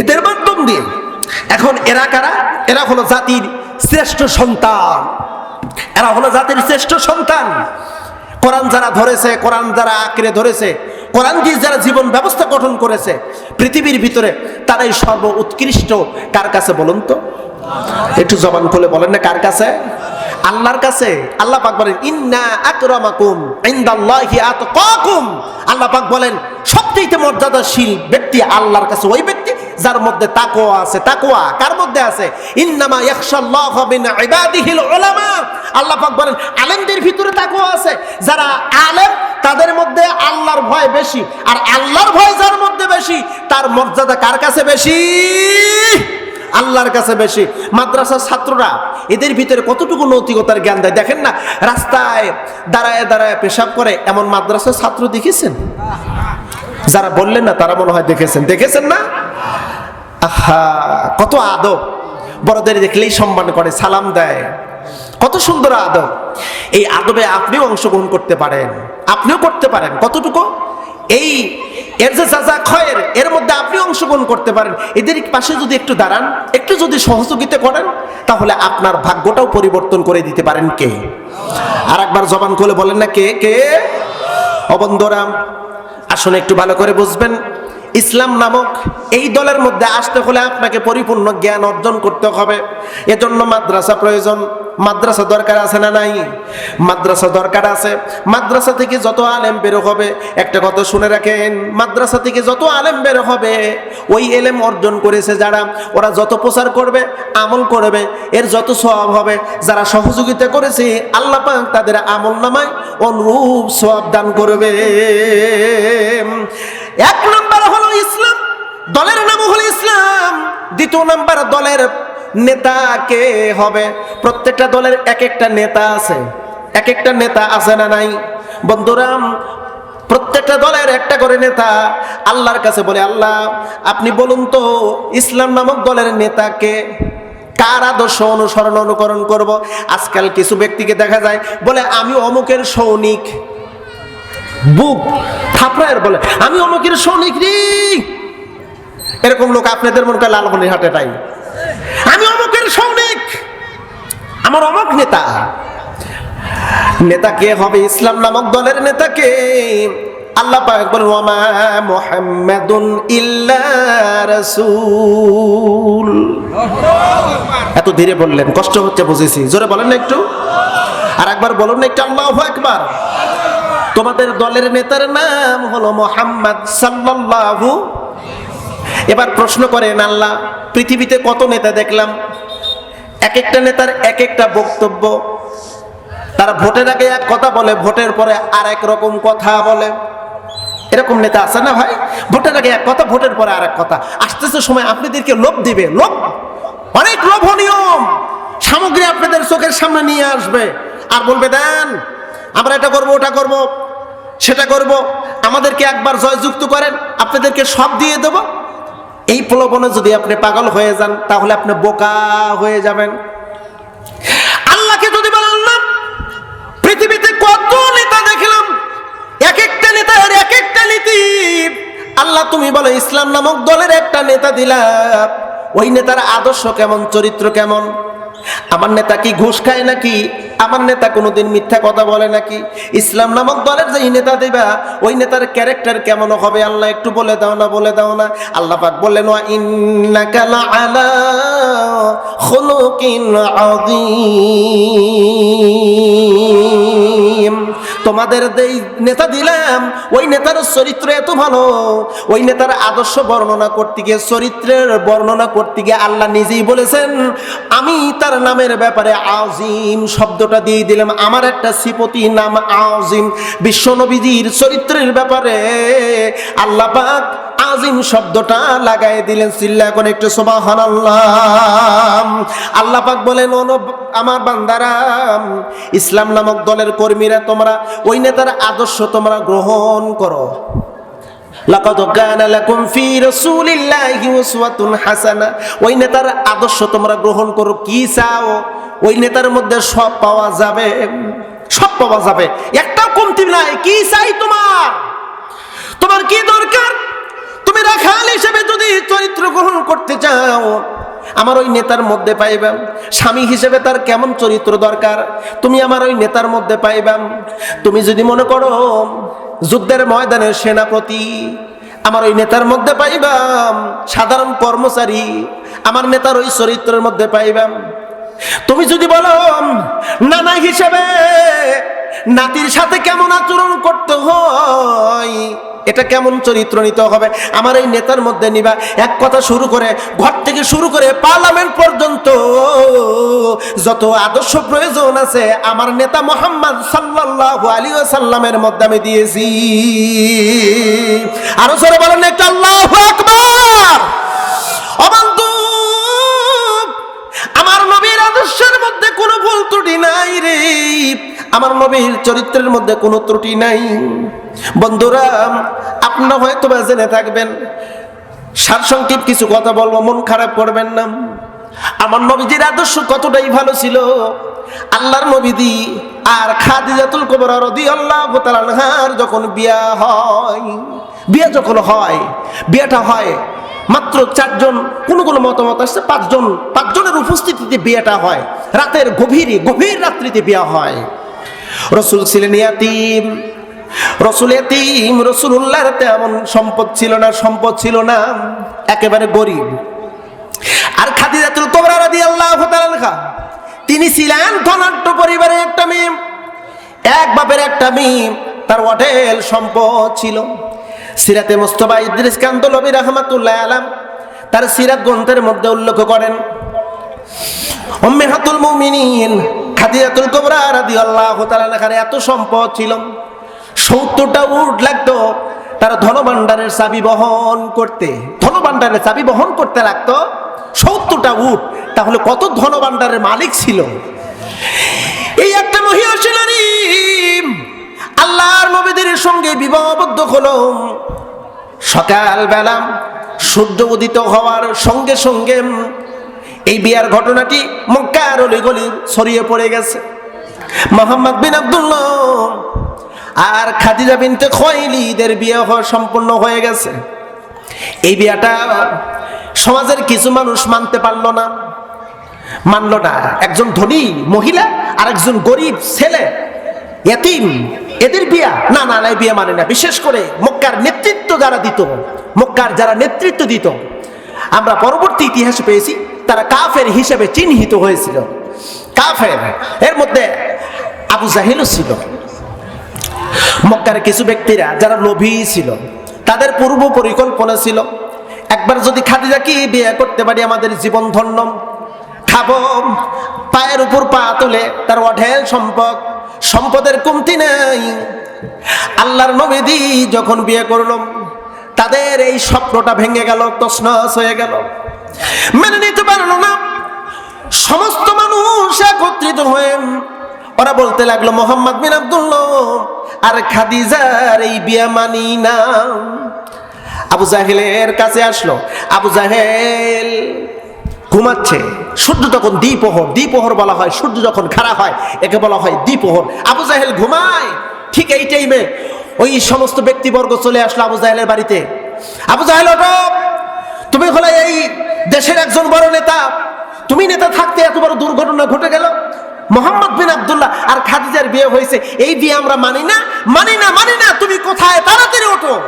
এদের মাধ্যম দিয়ে। এখন এরা কারা? এরা হলো জাতির শ্রেষ্ঠ সন্তান। এরা হলো জাতির শ্রেষ্ঠ সন্তান। কোরআন যারা ধরেছে, কোরআন যারা আঁকড়ে ধরেছে, কোরআন দিয়ে যারা জীবন ব্যবস্থা গঠন করেছে, পৃথিবীর ভিতরে তারাই সর্ব উৎকৃষ্ট কার কাছে বলুন তো? একটু জবান খুলে বলেন না কার কাছে? আল্লাহর কাছে। আল্লাহ পাক বলেন, ইন্না আকরামাকুম ইনদাল্লাহি আতকাকুম। আল্লাহ পাক বলেন সবচেয়ে মর্যাদাশীল ব্যক্তি আল্লাহর কাছে, ওই ব্যক্তি যার মধ্যে তাকওয়া আছে, তাকওয়া কার মধ্যে আছে? ইন্নামা ইয়াখশাল্লাহ মিন ইবাদিহিল উলামা। আল্লাহ পাক বলেন, আলেমদের ভিতরে তাকওয়া আছে। যারা আলেম, তাদের মধ্যে আল্লাহর ভয় বেশি। আর আল্লাহর ভয় যার মধ্যে বেশি, তার মর্যাদা কার কাছে বেশি? আল্লাহর কাছে বেশি। মাদ্রাসার ছাত্ররা এদের ভিতরে কতটুকু নৈতিকতার জ্ঞান দেয়? দেখেন না, রাস্তায় দাঁড়ায় দাঁড়ায় পেশাব করে এমন মাদ্রাসার ছাত্র দেখেছেন? যারা বললেন না, তারা মনে হয় দেখেছেন। দেখেছেন না? আহা, কত আদব। বড়দের দেখলেই সম্মান করে, সালাম দেয়। কত সুন্দর আদব। এই আদবে আপনিও অংশগ্রহণ করতে পারেন। আপনিও করতে পারেন। কতটুকু? এই এর যে যা খয়ের এর মধ্যে আপনি অংশগ্রহণ করতে পারেন। এদের পাশে যদি একটু দাঁড়ান, একটু যদি সহযোগিতা করেন, তাহলে আপনার ভাগ্যটাও পরিবর্তন করে দিতে পারেন কে? আর একবার জবান খুলে বলেন না কে কে? অবন্ধরাম আসলে একটু ভালো করে বুঝবেন। ইসলাম নামক এই দলের মধ্যে আসতে হলে আপনাকে পরিপূর্ণ জ্ঞান অর্জন করতে হবে। এজন্য মাদ্রাসা প্রয়োজন। মাদ্রাসা দরকার আছে না নাই? মাদ্রাসা দরকার আছে। মাদ্রাসা থেকে যত আলেম বেরো হবে, একটা কথা শুনে রাখেন, মাদ্রাসা থেকে যত আলেম বেরো হবে, ওই এলেম অর্জন করেছে যারা, ওরা যত প্রচার করবে, আমল করবে, এর যত সওয়াব হবে, যারা সহযোগিতা করেছে, আল্লাহ তাদের আমল নামায় অনুরূপ সওয়াব দান করবে। এক দ্বিতীয় নাম্বার দলের নেতা কে হবে? প্রত্যেকটা দলের এক একটা নেতা আছে। এক একটা নেতা আছে না নাই? বন্ধুরাম প্রত্যেকটা দলের একটা করে নেতা আল্লাহর কাছে বলে, আল্লাহ, আপনি বলুন তো, ইসলাম নামক দলের নেতাকে কার আদর্শ অনুসরণ অনুকরণ করব? আজকাল কিছু ব্যক্তিকে দেখা যায়, বলে, আমি অমুকের সৈনিক। বুক থাপড়ায়ের বলে, আমি অমুকের সৈনিক রে! এরকম লোক আপনাদের মনে করে লালমনির হাটে তাই আমি অমুকের সৈনিক। আমার অমুক নেতা। নেতা কে হবে? ইসলাম নামক দলের নেতা কে? আল্লাহ ওয়ামা ইল্লা রাসূল। এত ধীরে বললেন, কষ্ট হচ্ছে বুঝেছি। জোরে বলেন না একটু। আর একবার বলুন না একটু, আল্লাহু আকবার। তোমাদের দলের নেতার নাম হলো মোহাম্মদ সাল্লাল্লাহু এবার প্রশ্ন করেন আল্লাহ, পৃথিবীতে কত নেতা দেখলাম? এক একটা নেতার এক একটা বক্তব্য। তারা ভোটের আগে এক কথা বলে, ভোটের পরে আর এক রকম কথা বলে। এরকম নেতা আছে না ভাই? ভোটের আগে এক কথা, ভোটের পরে আর এক কথা। আসতেছে সময় আপনাদেরকে লোভ দিবে, লোভ। অনেক লোভনীয়। সামগ্রী আপনাদের চোখের সামনে নিয়ে আসবে। আর বলবে, দেন, আমরা এটা করব, ওটা করব, সেটা করব। আমাদেরকে একবার জয়যুক্ত করেন, আপনাদেরকে সব দিয়ে দেব। এই প্রলোভনে যদি আপনি পাগল হয়ে যান, তাহলে আপনি বোকা হয়ে যাবেন। আল্লাহকে যদি বলেন না পৃথিবীতে কত নেতা দেখলাম এক একটা নেতার এক একটা নীতি। আল্লাহ তুমি বলো, ইসলাম নামক দলের একটা নেতা দিলাম। ওই নেতার আদর্শ কেমন, চরিত্র কেমন? আমার নেতা কি ঘুষ খায় নাকি? আমার নেতা কোনোদিন মিথ্যা কথা বলে নাকি? ইসলাম নামক দলের যেই নেতা দেবা, ওই নেতার ক্যারেক্টার কেমন হবে আল্লাহ একটু বলে দাও না, বলে দাও না। আল্লাহ পাক বলে ওয়া ইন্নাকা লাআলা খুলুকিন আযীম। তোমাদের যেই নেতা দিলাম। ওই নেতার চরিত্র এত ভালো। ওই নেতার আদর্শ বর্ণনা করতে গিয়ে, চরিত্রের বর্ণনা করতে গিয়ে আল্লাহ নিজেই বলেছেন, আমি তার নামের ব্যাপারে আজিম শব্দটা দিয়ে দিলাম। আমার একটা সিপতি নাম আজিম বিশ্বনবীজির চরিত্রের ব্যাপারে আল্লাহ পাক আজিম শব্দটা লাগাই দিলেন সিল্লা এখন একটু সোবাহান আল্লাহ পাক বলেন আমার বান্দারা, ইসলাম নামক দলের কর্মীরা, তোমরা ওই নেতার আদর্শ তোমরা গ্রহণ করো। ওই নেতার আদর্শ তোমরা গ্রহণ করো, কি চাও? ওই নেতার মধ্যে সব পাওয়া যাবে, সব পাওয়া যাবে। একটাও কমতি নাই, কি চাই তোমার? তোমার কি দরকার? তুমি রাখাল হিসেবে যদি চরিত্র গ্রহণ করতে চাও, আমার ওই নেতার মধ্যে পাইবাম। স্বামী হিসেবে তার কেমন চরিত্র দরকার? তুমি আমার ওই নেতার মধ্যে পাইবাম। তুমি যদি মনে করো, যুদ্ধের ময়দানের সেনাপতি, আমার ওই নেতার মধ্যে পাইবাম। সাধারণ কর্মচারী, আমার নেতার ওই চরিত্রের মধ্যে পাইবাম। তুমি যদি বলো, নানা হিসেবে নাতির সাথে কেমন আচরণ করতে হয়? এটা কেমন চরিত্র নিতে হবে? আমার এই নেতার মধ্যে নিবা, এক কথা শুরু করে, ঘর থেকে শুরু করে পার্লামেন্ট পর্যন্ত যত আদর্শ প্রয়োজন আছে, আমার নেতা মোহাম্মদ সাল্লাল্লাহু আলী সাল্লামের মধ্যে আমি দিয়েছি। আরও সরে বলেন আল্লাহ আমার নবীর আদর্শের মধ্যে কোনো ভুল ত্রুটি নাই রে। আমার নবীর চরিত্রের মধ্যে কোনো ত্রুটি নাই। বন্ধুরা আপনারা হয়তো বা জেনে থাকবেন, সারসংক্ষেপ কিছু কথা বলব, মন খারাপ করবেন না। আমার নবীজির আদর্শ কতটাই ভালো ছিল? আল্লাহর নবীদি আর খাদিজাতুল কুবরা রাদিয়াল্লাহু তাআলা আনহার যখন বিয়া হয়, বিয়া যখন হয়, বিয়েটা হয়, মাত্র চারজন, কোন কোন মতামত আসছে, পাঁচজন, পাঁচজনের উপস্থিতিতে বিয়েটা হয়। রাতের গভীরে, গভীর রাত্রিতে বিয়া হয়। রসুল ছিলেন ইয়াতিম। রসুল এতিম রসুল্লাহর তেমন সম্পদ ছিল না, সম্পদ ছিল না, একেবারে গরিব। আর খাদিজাতুল কোবরা রাদিয়াল্লাহু তাআলা তিনি ছিলেন ধনাঢ্য পরিবারের একটা মেয়ে। এক বাপের একটা মেয়ে, তার হোটেল সম্পদ ছিল। সিরাতে মোস্তফা ইদ্রিস কান্ত নবী রহমাতুল্লাহ আলাম, তার সিরাত গ্রন্থের মধ্যে উল্লেখ করেন, উম্মেহাতুল মুমিনিন খাদিজাতুল কুবরা রাদিয়াল্লাহু তাআলা এখানে এত সম্পদ ছিল। সত্তরটা উট লাগতো, তার ধনভাণ্ডারের চাবি বহন করতে। ধনভাণ্ডারের চাবি বহন করতে লাগতো সত্তরটা উট। তাহলে কত ধনভাণ্ডারের মালিক ছিল? এই একটা মহিলা ছিল। আল্লাহর নবীদের সঙ্গে বিবাহবদ্ধ হলো। সকালবেলা সূর্য উদিত হওয়ার সঙ্গে সঙ্গে এই বিয়ার ঘটনাটি মক্কার অলিগলি ছড়িয়ে পড়ে গেছে। মোহাম্মদ বিন আব্দুল্লাহ আর খাদিজা বিনতে খয়লিদের বিয়ে সম্পূর্ণ হয়ে গেছে। এই বিয়াটা সমাজের কিছু মানুষ মানতে পারল না। মানল না, একজন ধনী মহিলা আর একজন গরিব ছেলে, এতিম, এদের বিয়া, না না না বিয়ে মানে না। বিশেষ করে মক্কার নেতৃত্ব যারা দিত, মক্কার যারা নেতৃত্ব দিত, আমরা পরবর্তী ইতিহাসে পেয়েছি। তারা কাফের হিসেবে চিহ্নিত হয়েছিল। কাফের, এর মধ্যে আবু জাহিলও ছিল। মক্কার কিছু ব্যক্তিরা যারা লোভী ছিল, তাদের পূর্ব পরিকল্পনা ছিল, একবার যদি খাদিজাকে বিয়ে করতে পারি আমাদের জীবন ধন্য। খাব, পায়ের উপর পা তুলে, তার অঢেল সম্পদ, সম্পদের কমতি নেই। আল্লাহর নবীদি যখন বিয়ে করলাম তাদের এই স্বপ্নটা ভেঙে গেল তসনস হয়ে গেল। মেনে নিতে পারল না। সমস্ত মানুষ একত্রিত হয়ে ওরা বলতে লাগল, মোহাম্মদ বিন আব্দুল্লাহ, আর খাদিজার এই বিয়া মানি না। আবু জাহেলের কাছে আসলো। আবু জাহেল ঘুমাচ্ছে। সূর্য তখন দ্বিপোহর দ্বিপোহর বলা হয়, সূর্য যখন খারাপ হয়, একে বলা হয় দ্বিপোহর। আবু জাহেল ঘুমায়, ঠিক এই টাইমে ওই সমস্ত ব্যক্তিবর্গ চলে আসলো আবু জাহেলের বাড়িতে। আবু জাহেল তুমি হলে এই দেশের একজন বড় নেতা। তুমি নেতা থাকতে এত বড় দুর্ঘটনা ঘটে গেল। মোহাম্মদ বিন আবদুল্লাহ আর খাদিজার বিয়ে হয়েছে। এই বিয়ে আমরা মানি না মানি না মানি না। তুমি কোথায়? তাড়াতাড়ি ওঠো।